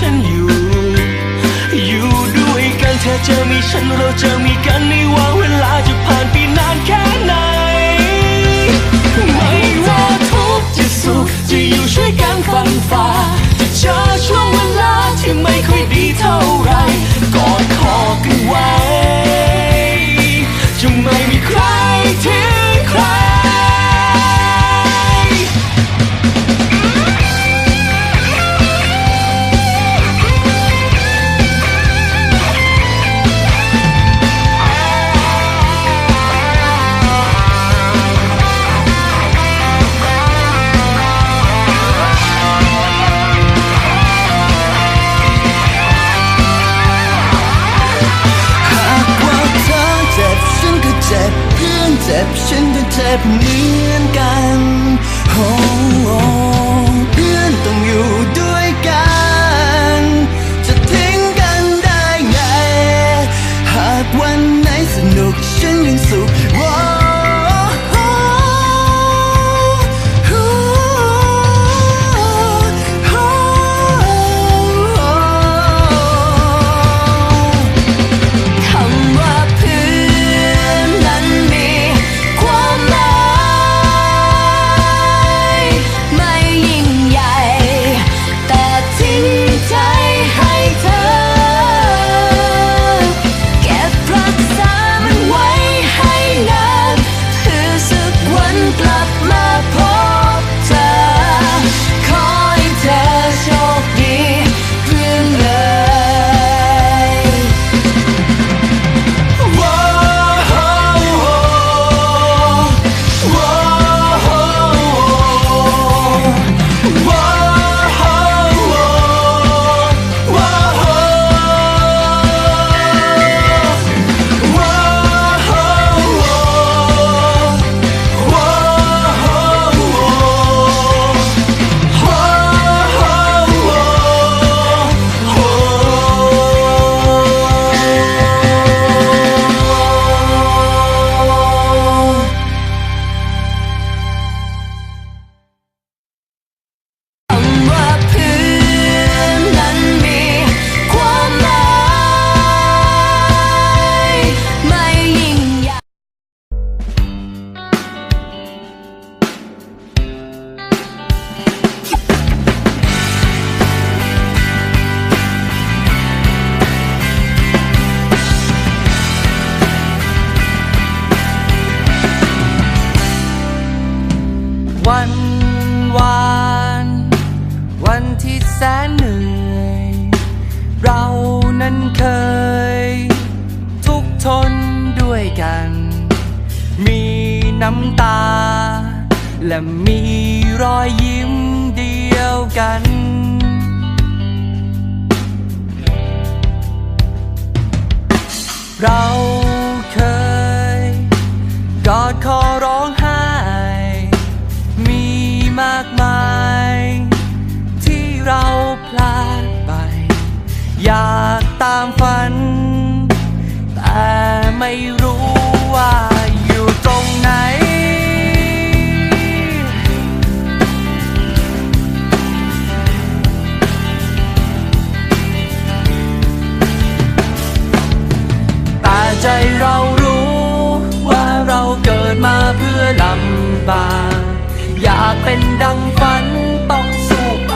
ฉันอยู่ อยู่ด้วยกันเธอจะมีฉันเราจะมีกันไม่ว่าเวลาจะผ่านไปนานแค่ ฉันก็เจ็บเหมือนกัน oh. นั้นเคย ทุกทนด้วยกัน มีน้ำตา และมีรอยยิ้มเดียวกัน เราเคยกอดคอ เป็นดังฝันต้องสู้ไป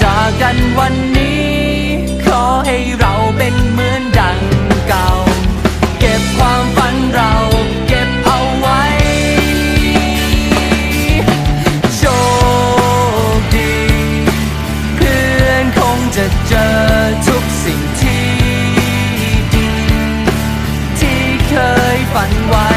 จากกันวันนี้ ขอให้เราเป็นเหมือนดังเก่า เก็บความฝันเราเก็บเอาไว้ โชคดี เพื่อนคงจะเจอทุกสิ่งที่ดี ที่เคยฝันไว้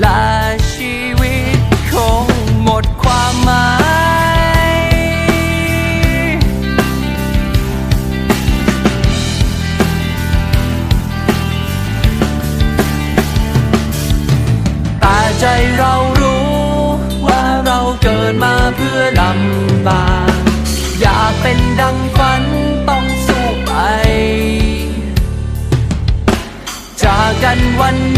และชีวิตคงหมดความหมาย แต่ใจเรารู้ว่าเราเกิดมาเพื่อลำบากอยากเป็นดังฝันต้องสู้ไป จากกันวัน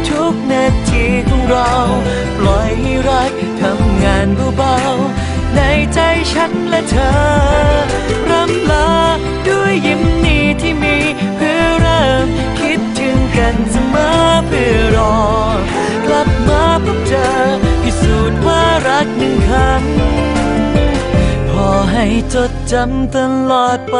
กนาทีของเรา ปล่อยให้รักทำงานเบาๆในใจฉันและเธอรำลาด้วยยิ้มนี้ที่มี เพื่อเริ่มคิดถึงกันเสมอเพื่อรอ กลับมาพบเจอพิสูจน์ว่ารักหนึ่งคำพอให้จดจำตลอดไป